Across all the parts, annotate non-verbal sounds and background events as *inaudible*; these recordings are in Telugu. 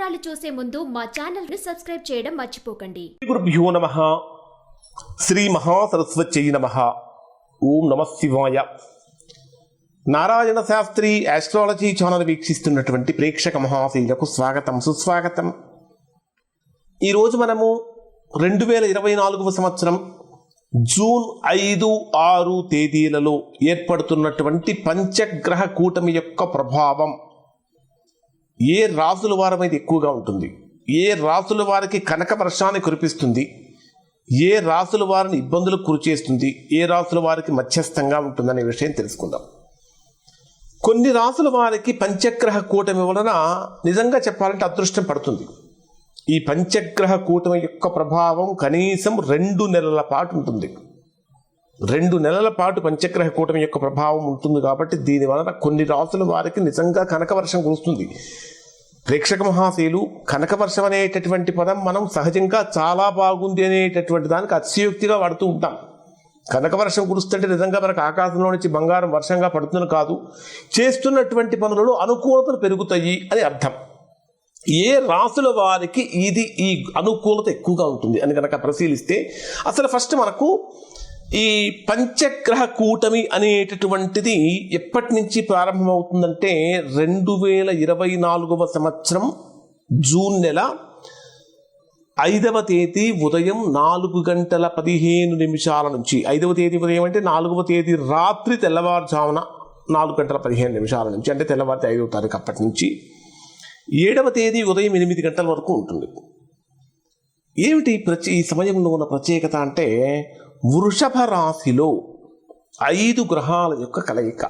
వివరాలు చూసే ముందు మా ఛానల్ని సబ్స్క్రైబ్ చేయడం మర్చిపోకండి. గురుభ్యో నమ. శ్రీ మహాసరస్వత్యై నమ. ఓం నమ శివాయ. నారాయణ శాస్త్రి ఆస్ట్రాలజీ ఛానల్ వీక్షిస్తున్నటువంటి ప్రేక్షక మహాశీలకు స్వాగతం సుస్వాగతం. ఈరోజు మనము రెండు వేల ఇరవై నాలుగవ సంవత్సరం జూన్ ఐదు ఆరు తేదీలలో ఏర్పడుతున్నటువంటి పంచగ్రహ కూటమి యొక్క ప్రభావం. ఏ రాసుల వారి మీద ఎక్కువగా ఉంటుంది? ఏ రాసుల వారికి కనక వర్షాన్ని కురిపిస్తుంది? ఏ రాసుల వారిని ఇబ్బందులకు గురి చేస్తుంది? ఏ రాసుల వారికి మధ్యస్థంగా ఉంటుందనే విషయం తెలుసుకుందాం. కొన్ని రాసుల వారికి పంచగ్రహ కూటమి వలన నిజంగా చెప్పాలంటే అదృష్టం పడుతుంది. ఈ పంచగ్రహ కూటమి యొక్క ప్రభావం కనీసం రెండు నెలల పాటు ఉంటుంది. రెండు నెలల పాటు పంచగ్రహ కూటమి యొక్క ప్రభావం ఉంటుంది కాబట్టి దీని వలన కొన్ని రాసుల వారికి నిజంగా కనకవర్షం కురుస్తుంది. ప్రేక్షక మహాశయులు కనకవర్షం అనేటటువంటి పదం మనం సహజంగా చాలా బాగుంది అనేటటువంటి దానికి అతిశయోక్తిగా వాడుతూ ఉంటాం. కనకవర్షం కురుస్తుంటే నిజంగా మనకు ఆకాశంలో నుంచి బంగారం వర్షంగా పడుతుంది కాదు. చేస్తున్నటువంటి పనులలో అనుకూలతలు పెరుగుతాయి అని అర్థం. ఏ రాసుల వారికి ఇది ఈ అనుకూలత ఎక్కువగా ఉంటుంది అని కనుక పరిశీలిస్తే అసలు ఫస్ట్ మనకు ఈ పంచగ్రహ కూటమి అనేటటువంటిది ఎప్పటి నుంచి ప్రారంభమవుతుందంటే రెండు వేల ఇరవై నాలుగవ సంవత్సరం జూన్ నెల ఐదవ తేదీ ఉదయం నాలుగు గంటల పదిహేను నిమిషాల నుంచి. ఐదవ తేదీ ఉదయం అంటే నాలుగవ తేదీ రాత్రి తెల్లవారుజామున నాలుగు గంటల పదిహేను నిమిషాల నుంచి అంటే తెల్లవారితే ఐదవ తారీఖు అప్పటి నుంచి. ఏడవ తేదీ ఉదయం ఎనిమిది గంటల వరకు ఉంటుంది. ఏమిటి ప్రతి ఈ సమయంలో ఉన్న ప్రత్యేకత అంటే వృషభ రాశిలో ఐదు గ్రహాల యొక్క కలయిక.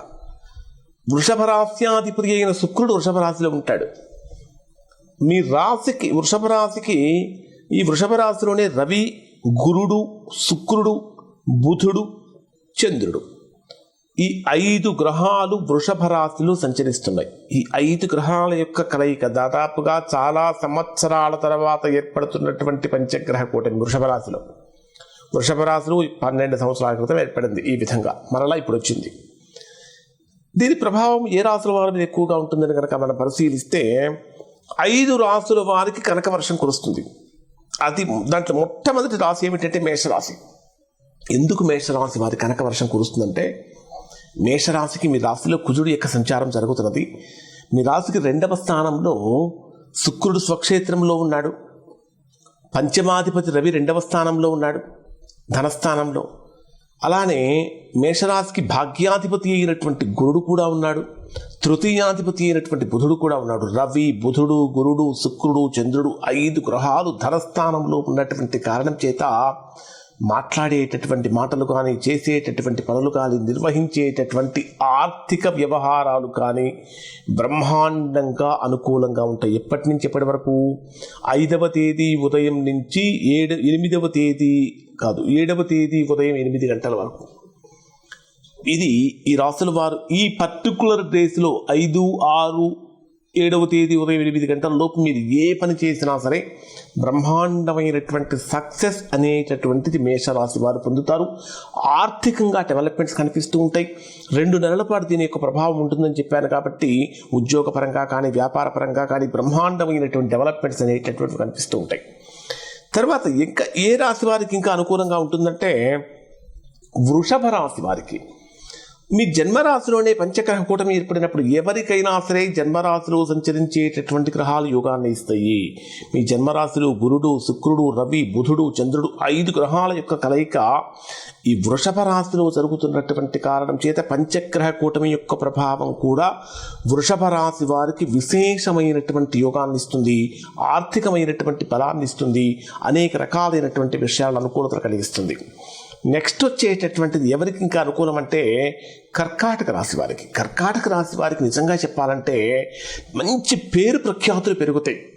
వృషభ రాశ్యాధిపతి అయిన శుక్రుడు వృషభ రాశిలో ఉంటాడు. మీ రాశికి వృషభ రాశికి ఈ వృషభ రాశిలోనే రవి గురుడు శుక్రుడు బుధుడు చంద్రుడు. ఈ ఐదు గ్రహాలు వృషభ రాశిలో సంచరిస్తున్నాయి. ఈ ఐదు గ్రహాల యొక్క కలయిక దాదాపుగా చాలా సంవత్సరాల తర్వాత ఏర్పడుతున్నటువంటి పంచగ్రహ కూటమి వృషభ రాశిలో వృషభ రాశులు పన్నెండు సంవత్సరాల క్రితం ఏర్పడింది ఈ విధంగా. మరలా ఇప్పుడు వచ్చింది. దీని ప్రభావం ఏ రాసుల వారి మీద ఎక్కువగా ఉంటుందని కనుక మనం పరిశీలిస్తే ఐదు రాసుల వారికి కనక వర్షం కురుస్తుంది. అది దాంట్లో మొట్టమొదటి రాశి ఏమిటంటే మేషరాశి. ఎందుకు మేషరాశి వారి కనక వర్షం కురుస్తుందంటే మేషరాశికి మీ రాశిలో కుజుడు యొక్క సంచారం జరుగుతున్నది. మీ రాశికి రెండవ స్థానంలో శుక్రుడు స్వక్షేత్రంలో ఉన్నాడు. పంచమాధిపతి రవి రెండవ స్థానంలో ఉన్నాడు. ధనస్థానంలో. అలానే మేషరాశికి భాగ్యాధిపతి అయినటువంటి గురుడు కూడా ఉన్నాడు. తృతీయాధిపతి అయినటువంటి బుధుడు కూడా ఉన్నాడు. రవి బుధుడు గురుడు శుక్రుడు చంద్రుడు ఐదు గ్రహాలు ధనస్థానంలో ఉన్నటువంటి కారణం చేత మాట్లాడేటటువంటి మాటలు కానీ చేసేటటువంటి పనులు కానీ నిర్వహించేటటువంటి ఆర్థిక వ్యవహారాలు కానీ బ్రహ్మాండంగా అనుకూలంగా ఉంటాయి. ఎప్పటి నుంచి ఎప్పటి వరకు? ఐదవ తేదీ ఉదయం నుంచి ఏడు ఎనిమిదవ తేదీ కాదు. ఏడవ తేదీ ఉదయం ఎనిమిది గంటల వరకు. ఇది ఈ రాసుల వారు ఈ పర్టికులర్ డేస్లో ఐదు ఆరు ఏడవ తేదీ ఉదయం ఎనిమిది గంటల లోపు మీరు ఏ పని చేసినా సరే బ్రహ్మాండమైనటువంటి సక్సెస్ అనేటటువంటిది మేషరాశి వారు పొందుతారు. ఆర్థికంగా డెవలప్మెంట్స్ కనిపిస్తూ ఉంటాయి. రెండు నెలల పాటు దీని యొక్క ప్రభావం ఉంటుందని చెప్పాను కాబట్టి ఉద్యోగపరంగా కానీ వ్యాపార పరంగా కానీ బ్రహ్మాండమైనటువంటి డెవలప్మెంట్స్ అనేటటువంటివి కనిపిస్తూ ఉంటాయి. తర్వాత ఇంకా ఏ రాశి వారికి ఇంకా అనుకూలంగా ఉంటుందంటే వృషభ రాశి వారికి. మీ జన్మరాశిలోనే పంచగ్రహ కూటమి ఏర్పడినప్పుడు ఎవరికైనా సరే జన్మరాశిలో సంచరించేటటువంటి గ్రహాలు యోగాన్ని ఇస్తాయి. మీ జన్మరాశిలో గురుడు శుక్రుడు రవి బుధుడు చంద్రుడు ఐదు గ్రహాల యొక్క కలయిక ఈ వృషభ రాశిలో జరుగుతున్నటువంటి కారణం చేత పంచగ్రహ కూటమి యొక్క ప్రభావం కూడా వృషభ రాశి వారికి విశేషమైనటువంటి యోగాన్ని ఇస్తుంది. ఆర్థికమైనటువంటి బలాన్ని ఇస్తుంది. అనేక రకాలైనటువంటి విషయాల అనుకూలతలు కలిగిస్తుంది. నెక్స్ట్ వచ్చేటటువంటిది ఎవరికి ఇంకా అనుకూలం అంటే కర్కాటక రాశి వారికి. కర్కాటక రాశి వారికి నిజంగా చెప్పాలంటే మంచి పేరు ప్రఖ్యాతులు పెరుగుతాయి.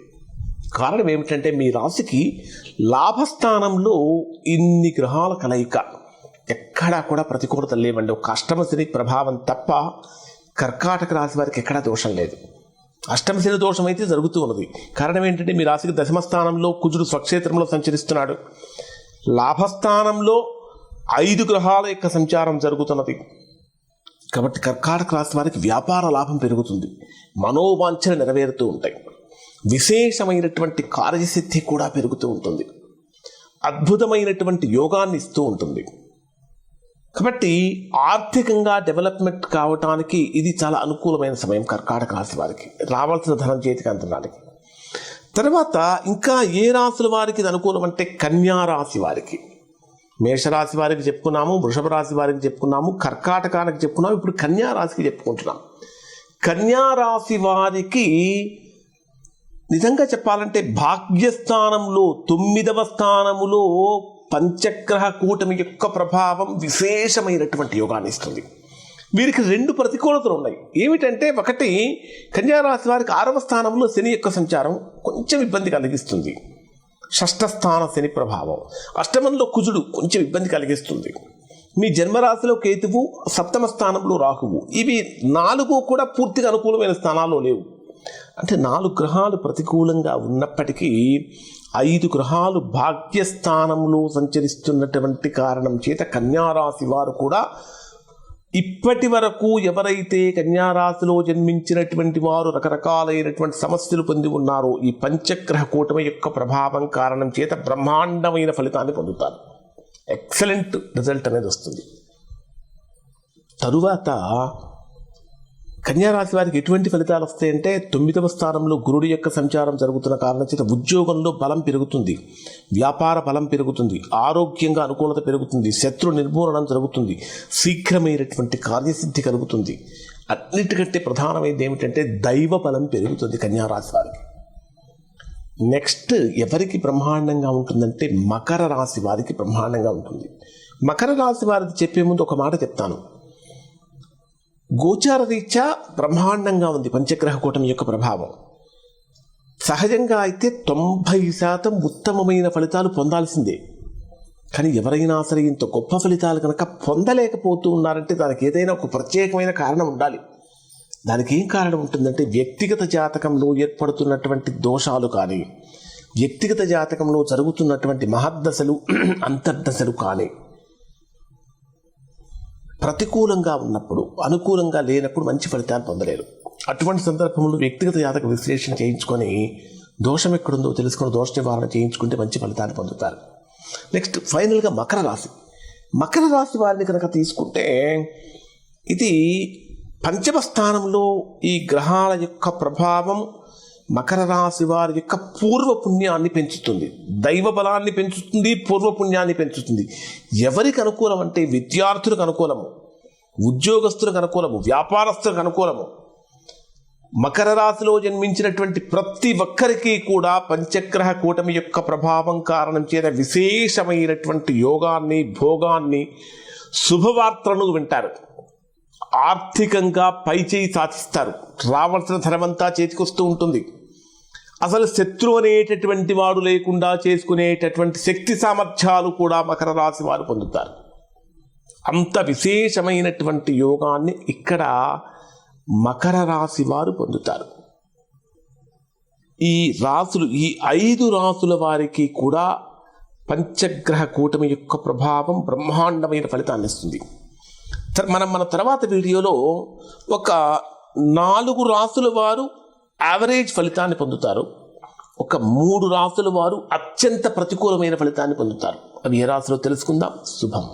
కారణం ఏమిటంటే మీ రాశికి లాభస్థానంలో ఇన్ని గ్రహాల కలయిక. ఎక్కడా కూడా ప్రతికూలత లేవండి. ఒక అష్టమశని ప్రభావం తప్ప కర్కాటక రాశి వారికి ఎక్కడా దోషం లేదు. అష్టమశని దోషం అయితే జరుగుతూ ఉన్నది. కారణం ఏంటంటే మీ రాశికి దశమ స్థానంలో కుజుడు స్వక్షేత్రంలో సంచరిస్తున్నాడు. లాభస్థానంలో ఐదు గ్రహాల యొక్క సంచారం జరుగుతున్నది. కాబట్టి కర్కాటక రాశి వారికి వ్యాపార లాభం పెరుగుతుంది. మనోవాంఛలు నెరవేరుతూ ఉంటాయి. విశేషమైనటువంటి కార్యసిద్ధి కూడా పెరుగుతూ ఉంటుంది. అద్భుతమైనటువంటి యోగాన్ని ఇస్తూ ఉంటుంది. కాబట్టి ఆర్థికంగా డెవలప్మెంట్ కావటానికి ఇది చాలా అనుకూలమైన సమయం కర్కాటక రాశి వారికి. రావాల్సిన ధనం చేతికి అందడానికి. తర్వాత ఇంకా ఏ రాశుల వారికి ఇది అనుకూలం అంటే కన్యా రాశి వారికి. మేషరాశి వారికి చెప్పుకున్నాము వృషభ రాశి వారికి చెప్పుకున్నాము కర్కాటకానికి చెప్పుకున్నాము ఇప్పుడు కన్యా రాశికి చెప్పుకుంటున్నాం. కన్యా రాశి వారికి నిజంగా చెప్పాలంటే భాగ్యస్థానంలో తొమ్మిదవ స్థానములో పంచగ్రహ కూటమి యొక్క ప్రభావం విశేషమైనటువంటి యోగాన్ని ఇస్తుంది. వీరికి రెండు ప్రతికూలతలు ఉన్నాయి. ఏమిటంటే ఒకటి కన్యారాశి వారికి ఆరవ స్థానంలో శని యొక్క సంచారం కొంచెం ఇబ్బంది కలిగిస్తుంది. షష్ఠ స్థాన శని ప్రభావం. అష్టమంలో కుజుడు కొంచెం ఇబ్బంది కలిగిస్తుంది. మీ జన్మరాశిలో కేతువు సప్తమ స్థానంలో రాహువు. ఇవి నాలుగు కూడా పూర్తిగా అనుకూలమైన స్థానాల్లో లేవు. అంటే నాలుగు గ్రహాలు ప్రతికూలంగా ఉన్నప్పటికీ ఐదు గ్రహాలు భాగ్యస్థానంలో సంచరిస్తున్నటువంటి కారణం చేత కన్యారాశి వారు కూడా ఇప్పటి వరకు ఎవరైతే కన్యారాశిలో జన్మించినటువంటి వారు రకరకాలైనటువంటి సమస్యలు పొంది ఉన్నారో ఈ పంచగ్రహ కూటమి యొక్క ప్రభావం కారణం చేత బ్రహ్మాండమైన ఫలితాన్ని పొందుతారు. ఎక్సలెంట్ రిజల్ట్ అనేది వస్తుంది. తరువాత కన్యారాశి వారికి ఎటువంటి ఫలితాలు వస్తాయంటే తొమ్మిదవ స్థానంలో గురుడి యొక్క సంచారం జరుగుతున్న కారణం చేత ఉద్యోగంలో బలం పెరుగుతుంది వ్యాపార బలం పెరుగుతుంది ఆరోగ్యంగా అనుకూలత పెరుగుతుంది శత్రు నిర్మూలనం జరుగుతుంది శీఘ్రమైనటువంటి కార్యసిద్ధి కలుగుతుంది. అన్నిటికంటే ప్రధానమైనది ఏమిటంటే దైవ బలం పెరుగుతుంది కన్యారాశి వారికి. నెక్స్ట్ ఎవరికి బ్రహ్మాండంగా ఉంటుందంటే మకర రాశి వారికి బ్రహ్మాండంగా ఉంటుంది. మకర రాశి వారికి చెప్పే ముందు ఒక మాట చెప్తాను. గోచారరీత్యా బ్రహ్మాండంగా ఉంది పంచగ్రహ కూటమి యొక్క ప్రభావం. సహజంగా అయితే తొంభై శాతం ఉత్తమమైన ఫలితాలు పొందాల్సిందే. కానీ ఎవరైనా సరే ఇంత గొప్ప ఫలితాలు కనుక పొందలేకపోతూ ఉన్నారంటే దానికి ఏదైనా ఒక ప్రత్యేకమైన కారణం ఉండాలి. దానికి ఏం కారణం ఉంటుందంటే వ్యక్తిగత జాతకంలో ఏర్పడుతున్నటువంటి దోషాలు కానీ వ్యక్తిగత జాతకంలో జరుగుతున్నటువంటి మహద్దశలు *clears throat* అంతర్దశలు కానీ. ప్రతికూలంగా ఉన్నప్పుడు అనుకూలంగా లేనప్పుడు మంచి ఫలితాలు పొందలేరు. అటువంటి సందర్భంలో వ్యక్తిగత జాతక విశ్లేషణ చేయించుకొని దోషం ఎక్కడుందో తెలుసుకొని దోష నివారణ చేయించుకుంటే మంచి ఫలితాలు పొందుతారు. నెక్స్ట్ ఫైనల్గా మకర రాశి. మకర రాశి వారిని కనుక తీసుకుంటే ఇది పంచమ స్థానంలో ఈ గ్రహాల యొక్క ప్రభావం మకర రాశి వారి యొక్క పూర్వ పుణ్యాన్ని పెంచుతుంది. దైవ బలాన్ని పెంచుతుంది పూర్వ పుణ్యాన్ని పెంచుతుంది. ఎవరికి అనుకూలం అంటే విద్యార్థులకు అనుకూలము ఉద్యోగస్తులకు అనుకూలము వ్యాపారస్తులకు అనుకూలము. మకర రాశిలో జన్మించినటువంటి ప్రతి ఒక్కరికి కూడా పంచగ్రహ కూటమి యొక్క ప్రభావం కారణం చేత విశేషమైనటువంటి యోగాన్ని భోగాన్ని శుభవార్తలను వింటారు. ఆర్థికంగా పై చేయి సాధిస్తారు రావాల్సిన ధనమంతా చేతికొస్తూ ఉంటుంది. అసలు శత్రువు అనేటటువంటి వాడు లేకుండా చేసుకునేటటువంటి శక్తి సామర్థ్యాలు కూడా మకర రాశి వారు పొందుతారు. అంత విశేషమైనటువంటి యోగాన్ని ఇక్కడ మకర రాశి వారు పొందుతారు. ఈ రాసులు ఈ ఐదు రాసుల వారికి కూడా పంచగ్రహ కూటమి యొక్క ప్రభావం బ్రహ్మాండమైన ఫలితాన్ని ఇస్తుంది. మనం మన తర్వాత వీడియోలో ఒక నాలుగు రాసుల వారు యావరేజ్ ఫలితాన్ని పొందుతారు. ఒక మూడు రాసుల వారు అత్యంత ప్రతికూలమైన ఫలితాన్ని పొందుతారు. అవి ఏ రాశిలో తెలుసుకుందాం? శుభం.